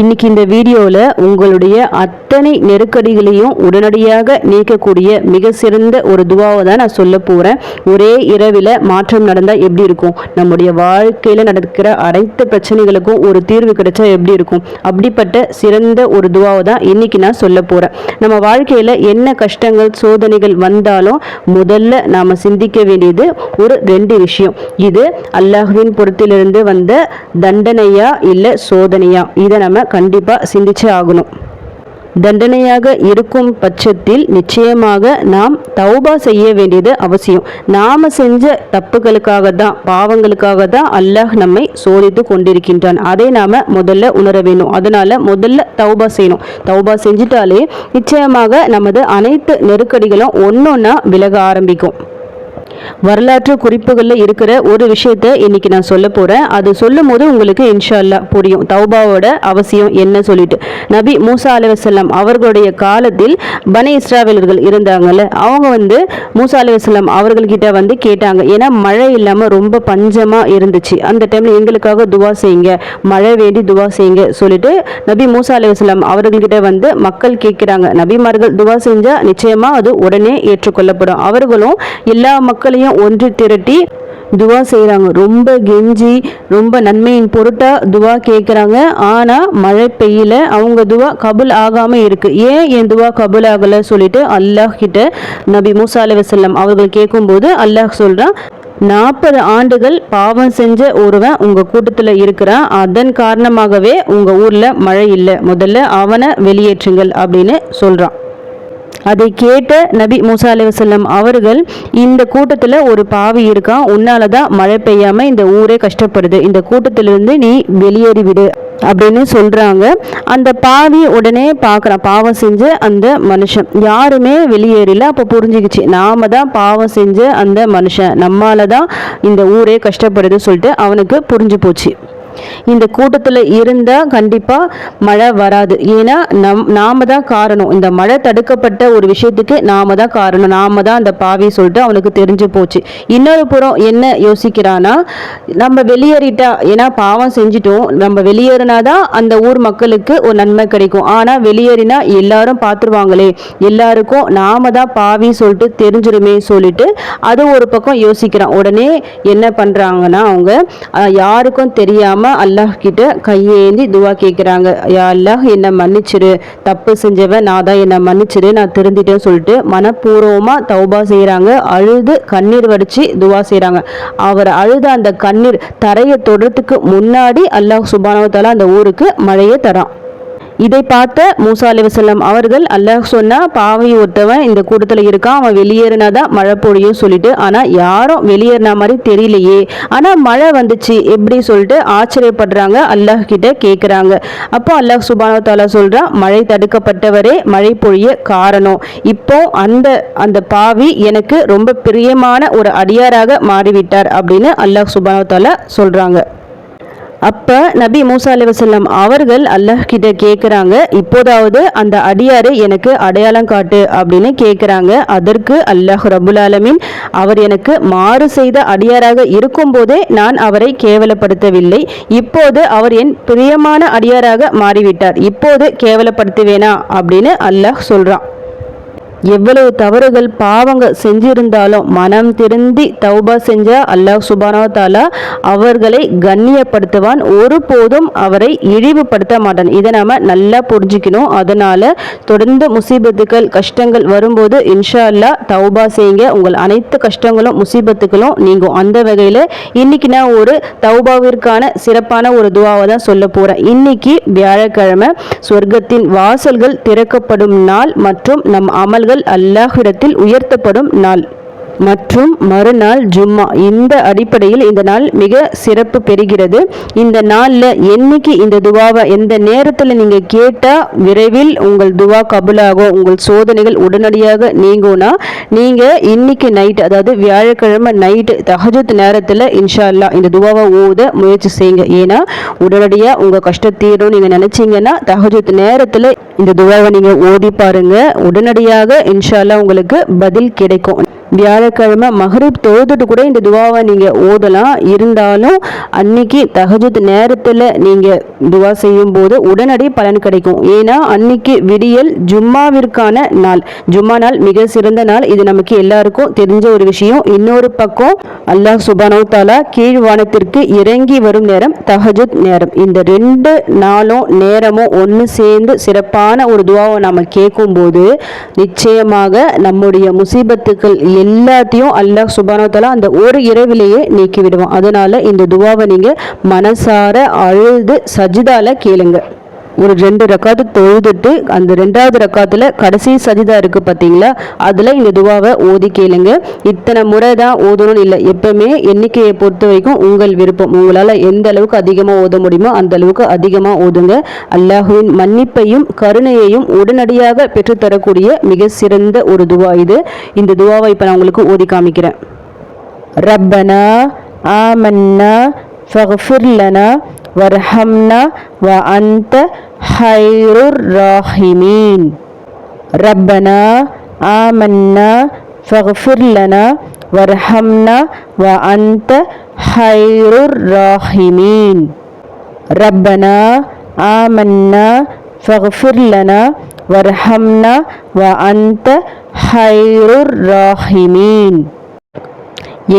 இன்னைக்கு இந்த வீடியோவில் உங்களுடைய அத்தனை நெருக்கடிகளையும் உடனடியாக நீக்கக்கூடிய மிக சிறந்த ஒரு துவாவை தான் நான் சொல்ல போகிறேன் ஒரே இரவில் மாற்றம் நடந்தால் எப்படி இருக்கும்? நம்முடைய வாழ்க்கையில் நடக்கிற அனைத்து பிரச்சனைகளுக்கும் ஒரு தீர்வு கிடைச்சா எப்படி இருக்கும்? அப்படிப்பட்ட சிறந்த ஒரு துவாவை தான் இன்னைக்கு நான் சொல்ல போகிறேன் நம்ம வாழ்க்கையில் என்ன கஷ்டங்கள் சோதனைகள் வந்தாலும் முதல்ல நாம் சிந்திக்க வேண்டியது ஒரு ரெண்டு விஷயம். இது அல்லாஹுவின் புறத்திலிருந்து வந்த தண்டனையா இல்லை சோதனையா? இதை நம்ம கண்டிப்பாக சிந்திச்சே ஆகணும். தண்டனையாக இருக்கும் பட்சத்தில் நிச்சயமாக நாம் தௌபா செய்ய வேண்டியது அவசியம். நாம செஞ்ச தப்புகளுக்காக தான் பாவங்களுக்காக தான் அல்லாஹ் நம்மை சோதித்து கொண்டிருக்கின்றான். அதை நாம முதல்ல உணர வேணும் அதனால முதல்ல தௌபா செய்யணும். தௌபா செஞ்சிட்டாலே நிச்சயமாக நமது அனைத்து நெருக்கடிகளும் ஒன்னொன்னா விலக ஆரம்பிக்கும். வரலாற்று குறிப்புகளில் இருக்கிற ஒரு விஷயத்த இன்னைக்கு நான் சொல்ல போறேன். அது சொல்லும் போது உங்களுக்கு இன்ஷால்லா புரியும். தௌபாவோட அவசியம் என்ன சொல்லிட்டு. நபி மூசா அலுவலம் அவர்களுடைய காலத்தில் பனே இஸ்ராவேலர்கள் இருந்தாங்கல்ல அவங்க வந்து மூசா அலுவலம் அவர்கள்கிட்ட வந்து கேட்டாங்க. ஏன்னா மழை இல்லாம ரொம்ப பஞ்சமா இருந்துச்சு. அந்த டைம்ல எங்களுக்காக துவா செய்யுங்க. மழை வேண்டி துவா செய்யுங்க சொல்லிட்டு நபி மூசா அலுவலம் அவர்கள்கிட்ட வந்து மக்கள் கேட்கிறாங்க. நபிமார்கள் துவா செஞ்சா நிச்சயமா அது உடனே ஏற்றுக்கொள்ளப்படும். அவர்களும் எல்லா மக்கள் மக்களையும் ஒன்று திரட்டி துவா செய்கிறாங்க ரொம்ப கெஞ்சி ரொம்ப நன்மையின் பொருட்டா துவா கேட்குறாங்க ஆனால் மழை பெய்யல. அவங்க துவா கபுல் ஆகாமல் இருக்கு. ஏன் என் துவா கபுல் ஆகலை சொல்லிட்டு அல்லாஹ் கிட்ட நபி மூசா அலி வசல்லம் அவர்கள் கேட்கும்போது அல்லாஹ் சொல்கிறான் நாற்பது ஆண்டுகள் பாவம் செஞ்ச ஒருவன் உங்க கூட்டத்தில் இருக்கிறான். அதன் காரணமாகவே உங்கள் ஊரில் மழை இல்லை. முதல்ல அவனை வெளியேற்றுங்கள் அப்படின்னு சொல்கிறான் அதை கேட்ட நபி மூசா அலி அவர்கள் இந்த கூட்டத்தில் ஒரு பாவி இருக்கான் உன்னால தான் மழை பெய்யாமல் இந்த ஊரே கஷ்டப்படுது. இந்த கூட்டத்திலிருந்து நீ வெளியேறிவிடு அப்படின்னு சொல்கிறாங்க அந்த பாவி உடனே பார்க்குறான் பாவம் செஞ்ச அந்த மனுஷன். யாருமே வெளியேறல. அப்போ புரிஞ்சுக்கிச்சு. நாம தான் பாவம் செஞ்ச அந்த மனுஷன். நம்மால தான் இந்த ஊரே கஷ்டப்படுது சொல்லிட்டு அவனுக்கு புரிஞ்சு போச்சு. இந்த கூட்டத்தில் இருந்தால் கண்டிப்பாக மழை வராது. ஏன்னா நம் நாம தான் காரணம். இந்த மழை தடுக்கப்பட்ட ஒரு விஷயத்துக்கு நாம தான் காரணம். நாம தான் அந்த பாவி சொல்லிட்டு அவனுக்கு தெரிஞ்சு போச்சு. இன்னொரு புறம் என்ன யோசிக்கிறான்னா நம்ம வெளியேறிட்டா ஏன்னா பாவம் செஞ்சிட்டோம். நம்ம வெளியேறினா தான் அந்த ஊர் மக்களுக்கு ஒரு நன்மை கிடைக்கும். ஆனால் வெளியேறினா எல்லாரும் பார்த்துருவாங்களே. எல்லாருக்கும் நாம தான் பாவி சொல்லிட்டு தெரிஞ்சிருமே சொல்லிட்டு அது ஒரு பக்கம் யோசிக்கிறான். உடனே என்ன பண்ணுறாங்கன்னா அவங்க யாருக்கும் தெரியாமல் நம்ம அல்லாஹ் கிட்ட கையேந்தி துவா கேட்குறாங்க யா அல்லாஹ் என்னை மன்னிச்சிரு. தப்பு செஞ்சவன் நான் தான் என்னை மன்னிச்சிரு. நான் திருந்திட்டேன்னு சொல்லிட்டு மனப்பூர்வமாக தௌபா செய்கிறாங்க அழுது கண்ணீர் வடித்து துவா செய்கிறாங்க அவர் அழுத அந்த கண்ணீர் தரையை தொடுறதுக்கு முன்னாடி அல்லாஹ் சுபானவத்தால் அந்த ஊருக்கு மழையை தரான். இதை பார்த்த மூசா அலி வசல்லம் அவர்கள் அல்லாஹ் சொன்னா பாவை ஒருத்தவன் இந்த கூட்டத்தில் இருக்கான் அவன் வெளியேறினாதான் மழை பொழியும் சொல்லிட்டு ஆனால் யாரும் வெளியேறின மாதிரி தெரியலையே. ஆனால் மழை வந்துச்சு எப்படி சொல்லிட்டு ஆச்சரியப்படுறாங்க அல்லாஹ் கிட்ட கேட்குறாங்க அப்போ அல்லாஹ் சுபானோ தாலா மழை தடுக்கப்பட்டவரே மழை பொழிய காரணம். இப்போ அந்த அந்த பாவி எனக்கு ரொம்ப பிரியமான ஒரு அடியாராக மாறிவிட்டார் அப்படின்னு அல்லாஹ் சுபானோ தாலா அப்ப நபி மூசா அலி வசல்லம் அவர்கள் அல்லாஹ் கிட்ட கேட்குறாங்க இப்போதாவது அந்த அடியாரை எனக்கு அடையாளம் காட்டு அப்படின்னு கேட்குறாங்க அதற்கு அல்லாஹ் ரபுல் ஆலமின் அவர் எனக்கு மாறு செய்த அடியாராக இருக்கும்போதே நான் அவரை கேவலப்படுத்தவில்லை. இப்போது அவர் என் பிரியமான அடியாராக மாறிவிட்டார். இப்போது கேவலப்படுத்துவேனா அப்படின்னு அல்லாஹ் சொல்கிறான் எவ்வளவு தவறுகள் பாவங்க செஞ்சிருந்தாலும் மனம் திருந்தி தௌபா செஞ்ச அல்லாஹ் சுபானோ தாலா அவர்களை கண்ணியப்படுத்துவான். ஒருபோதும் அவரை இழிவுபடுத்த மாட்டான். இதை நாம நல்லா புரிஞ்சுக்கணும். அதனால தொடர்ந்து முசீபத்துக்கள் கஷ்டங்கள் வரும்போது இன்ஷா அல்லா தௌபா செய்யுங்க. உங்கள் அனைத்து கஷ்டங்களும் முசீபத்துக்களும் நீங்கும். அந்த வகையில் இன்னைக்கு நான் ஒரு தௌபாவிற்கான சிறப்பான ஒரு துவாவை தான் சொல்ல போறேன். இன்னைக்கு வியாழக்கிழமை சொர்க்கத்தின் வாசல்கள் திறக்கப்படும் நாள் மற்றும் நம் அமல்கள் அல்லாஹ்விடத்தில் உயர்த்தப்படும் நாள். மற்றும் மறுநாள் ஜும்மா. இந்த அடிப்படையில் இந்த நாள் மிக சிறப்பு பெறுகிறது. இந்த நாளில் என்னைக்கு இந்த துவாவை எந்த நேரத்தில் நீங்கள் கேட்டால் விரைவில் உங்கள் துவா கபுலாகும் உங்கள் சோதனைகள் உடனடியாக நீங்கும்னா நீங்கள் இன்னைக்கு நைட் அதாவது வியாழக்கிழமை நைட்டு தகஜத் நேரத்தில் இன்ஷால்லா இந்த துவாவை ஊத முயற்சி செய்யுங்க. ஏன்னா உடனடியாக உங்கள் கஷ்டம் தீரும் நீங்கள் நினச்சிங்கன்னா தகஜத் நேரத்தில் இந்த துவாவை நீங்கள் ஓதி பாருங்கள் உடனடியாக இன்ஷால்லா உங்களுக்கு பதில் கிடைக்கும். வியாழக்கிழமை மஹரீப் தொழுதுட்டு கூட இந்த துவாவை நீங்கள் ஓதலாம். இருந்தாலும் அன்னைக்கு தகஜத் நேரத்தில் நீங்கள் துவா செய்யும் போது உடனடி பலன் கிடைக்கும். ஏன்னா அன்னைக்கு விடியல் ஜும்மாவிற்கான நாள். ஜும்மா நாள் மிக சிறந்த நாள். இது நமக்கு எல்லாருக்கும் தெரிஞ்ச ஒரு விஷயம். இன்னொரு பக்கம் அல்லாஹ் சுபானோ தாலா கீழ்வானத்திற்கு இறங்கி வரும் நேரம் தஹஜத் நேரம். இந்த ரெண்டு நாளும் நேரமும் ஒன்று சேர்ந்து சிறப்பான ஒரு துவாவை நாம் கேட்கும்போது நிச்சயமாக நம்முடைய முசீபத்துக்கள் எல்லாத்தையும் அல்லாஹ் சுபானோத்தலா அந்த ஒரு இரவிலேயே நீக்கி விடுவான் அதனால இந்த துவாவை நீங்கள் மனசார அழுது சஜிதால கேளுங்க. ஒரு ரெண்டு ரக்காத்து தொழுதுட்டு அந்த ரெண்டாவது ரக்காத்தில் கடைசி சஜிதா இருக்குது பார்த்தீங்களா அதில் இந்த துவாவை ஓதி கேளுங்க. இத்தனை முறை தான் ஓதணும்னு இல்லை. எப்பவுமே எண்ணிக்கையை பொறுத்த வரைக்கும் உங்கள் விருப்பம். உங்களால் எந்த அளவுக்கு அதிகமாக ஓத முடியுமோ அந்த அளவுக்கு அதிகமாக ஓதுங்க. அல்லாஹுவின் மன்னிப்பையும் கருணையையும் உடனடியாக பெற்றுத்தரக்கூடிய மிக சிறந்த ஒரு துவா இது. இந்த துவாவை இப்போ நான் உங்களுக்கு ஓதி காமிக்கிறேன். ரப்பனா ஆமன்னா ஃபஃபிர்லனா வர்ஹம்னா வ அந்த ஹைருர் ராஹிமீன். ரப்பனா ஆமன்னா ஃபஃபிர் லனா. வர்ஹம்னா வ அந்த ஹைருர் ராஹிமீன். ரப்பனா ஆமன்னா ஃபஃபிர் லனா. வர்ஹம்னா வ அந்த ஹைருர் ராஹிமீன்.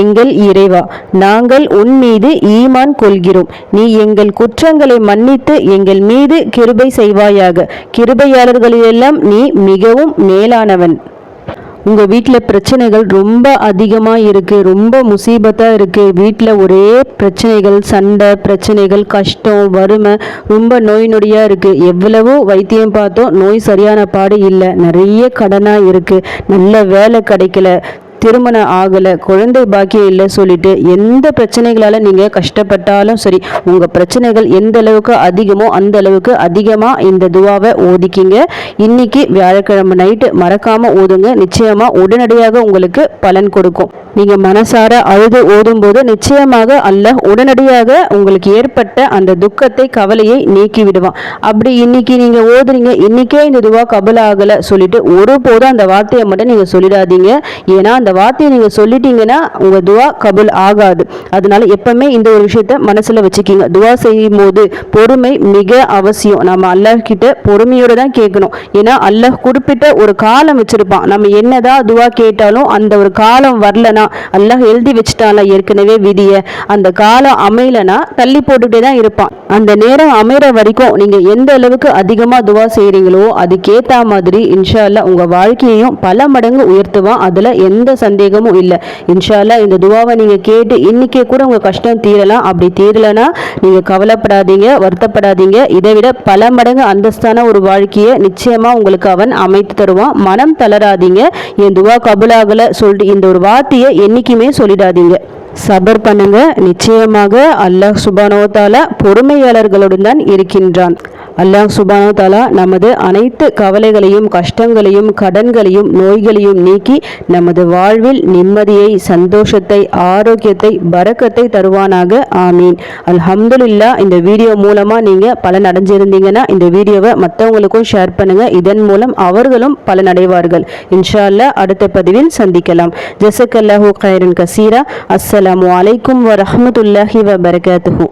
எங்கள் இறைவா நாங்கள் உன் மீது ஈமான் கொள்கிறோம். நீ எங்கள் குற்றங்களை மன்னித்து எங்கள் மீது கிருபை செய்வாயாக. கிருபையாளர்களிலெல்லாம் நீ மிகவும் மேலானவன். உங்கள் வீட்டில் பிரச்சனைகள் ரொம்ப அதிகமாக இருக்குது ரொம்ப முசீபத்தாக இருக்குது வீட்டில் ஒரே பிரச்சனைகள் சண்டை பிரச்சனைகள் கஷ்டம் வறுமை ரொம்ப நோய் நொடியாக இருக்குது எவ்வளவோ வைத்தியம் பார்த்தோம் நோய் சரியான பாடு இல்லை. நிறைய கடனாக இருக்குது நல்ல வேலை கிடைக்கல. திருமணம் ஆகலை குழந்தை பாக்கியம் இல்லை சொல்லிட்டு எந்த பிரச்சனைகளால் நீங்கள் கஷ்டப்பட்டாலும் சரி உங்கள் பிரச்சனைகள் எந்த அளவுக்கு அதிகமோ அந்த அளவுக்கு அதிகமாக இந்த துவாவை ஓதிக்கிங்க. இன்னைக்கு வியாழக்கிழமை நைட்டு மறக்காமல் ஓதுங்க. நிச்சயமாக உடனடியாக உங்களுக்கு பலன் கொடுக்கும். நீங்கள் மனசார அழுது ஓதும்போது நிச்சயமாக அல்ல உடனடியாக உங்களுக்கு ஏற்பட்ட அந்த துக்கத்தை கவலையை நீக்கி விடுவான் அப்படி இன்னைக்கு நீங்கள் ஓதுறீங்க. இன்னைக்கே இந்த துவா கபல் ஆகலை சொல்லிட்டு ஒருபோதும் அந்த வார்த்தையை மட்டும் நீங்கள் சொல்லிடாதீங்க. ஏன்னா அந்த வார்த்தையை நீங்கள் சொல்லிட்டீங்கன்னா உங்கள் துவா கபுல் ஆகாது. அதனால எப்பவுமே இந்த ஒரு விஷயத்த மனசில் வச்சுக்கிங்க. துவா செய்யும் போது பொறுமை மிக அவசியம். நம்ம அல்லாஹ் கிட்ட பொறுமையோடு தான் கேட்கணும். ஏன்னா அல்லாஹ் குறிப்பிட்ட ஒரு காலம் வச்சிருப்பான். நம்ம என்னதான் துவா கேட்டாலும் அந்த ஒரு காலம் வரலனா அல்லாஹ் எழுதி வச்சுட்டான்ல ஏற்கனவே விதிய. அந்த காலம் அமையலனா தள்ளி போட்டுகிட்டே தான் இருப்பான். அந்த நேரம் அமைகிற வரைக்கும் நீங்க எந்த அளவுக்கு அதிகமா துவா செய்யறீங்களோ அதுக்கேத்த மாதிரி இன்ஷா அல்லா உங்க வாழ்க்கையையும் பல மடங்கு உயர்த்துவான். அதுல எந்த சந்தேகமும் இல்லை. இன்ஷால்லா இந்த துவாவை நீங்க கேட்டு இன்னைக்கே கூட உங்க கஷ்டம் தீரலாம். அப்படி தீரலனா நீங்க கவலைப்படாதீங்க வருத்தப்படாதீங்க. இதை விட பல மடங்கு அந்தஸ்தான ஒரு வாழ்க்கையை நிச்சயமா உங்களுக்கு அவன் அமைத்து தருவான். மனம் தளராதீங்க. என் துவா கபுலாகலை சொல்லிட்டு இந்த ஒரு வார்த்தையை என்றைக்குமே சொல்லிடாதீங்க. சபர் பண்ணுங்க. நிச்சயமாக அல்லாஹ் சுபானோத்தால பொறுமையாளர்களுடன் தான் இருக்கின்றான். அல்லாஹ் சுபானோ தாலா நமது அனைத்து கவலைகளையும் கஷ்டங்களையும் கடன்களையும் நோய்களையும் நீக்கி நமது வாழ்வில் நிம்மதியை சந்தோஷத்தை ஆரோக்கியத்தை பறக்கத்தை தருவானாக. ஆமீன். அல்ஹம்துல்லா இந்த வீடியோ மூலமாக நீங்கள் பலன் அடைஞ்சிருந்தீங்கன்னா இந்த வீடியோவை மற்றவங்களுக்கும் ஷேர் பண்ணுங்கள் இதன் மூலம் அவர்களும் பலனடைவார்கள். இன்ஷா அல்லா அடுத்த பதிவில் சந்திக்கலாம். ஜசக் அல்லாஹூ கைரன் கசீரா. அஸ்ஸலாமு அலைக்கும் வரமத்துல்லாஹி வபரகாத்துஹூ.